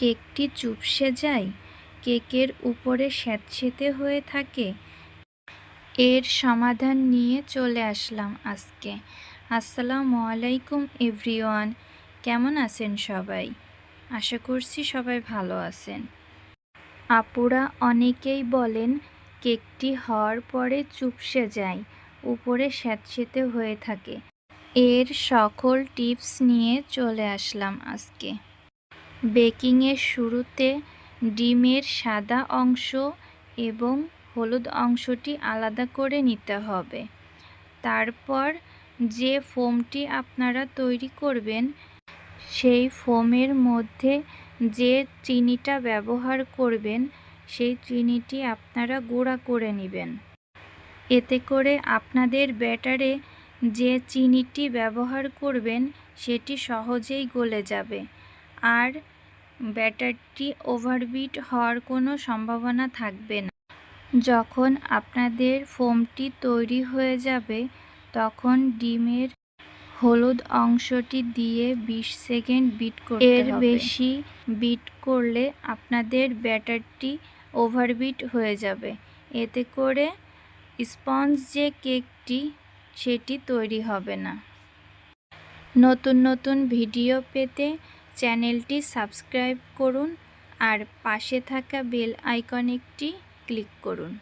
কেকটি চুপসে যায়, কেকের উপরে স্যাঁতসেঁতে হয়ে থাকে। এর সমাধান নিয়ে চলে আসলাম আজকে। আসসালামু আলাইকুম এভরিওয়ান, কেমন আছেন সবাই? আশা করছি সবাই ভালো আছেন। আপুরা অনেকেই বলেন, কেকটি হওয়ার পরে চুপসে যায়, উপরে স্যাঁতসেঁতে হয়ে থাকে। এর সকল টিপস নিয়ে চলে আসলাম আজকে। বেকিংয়ের শুরুতে ডিমের সাদা অংশ এবং হলুদ অংশটি আলাদা করে নিতে হবে। তারপর যে ফোমটি আপনারা তৈরি করবেন, সেই ফোমের মধ্যে যে চিনিটা ব্যবহার করবেন, সেই চিনিটি আপনারা গুঁড়া করে নেবেন। এতে করে আপনাদের ব্যাটারে যে চিনিটি ব্যবহার করবেন, সেটি সহজেই গলে যাবে। আর ব্যাটারটি ওভারবিট হওয়ার কোনো সম্ভাবনা থাকবে না। যখন আপনাদের ফোমটি তৈরি হয়ে যাবে তখন ডিমের হলুদ অংশটি দিয়ে ২০ সেকেন্ড বিট করতে এর বেশি বিট করলে আপনাদের ব্যাটারটি ওভারবিট হয়ে যাবে। এতে করে স্পঞ্জ যে কেকটি সেটি তৈরি হবে না। নতুন নতুন ভিডিও পেতে চ্যানেলটি সাবস্ক্রাইব করুন আর পাশে থাকা বেল আইকনিকটি ক্লিক করুন।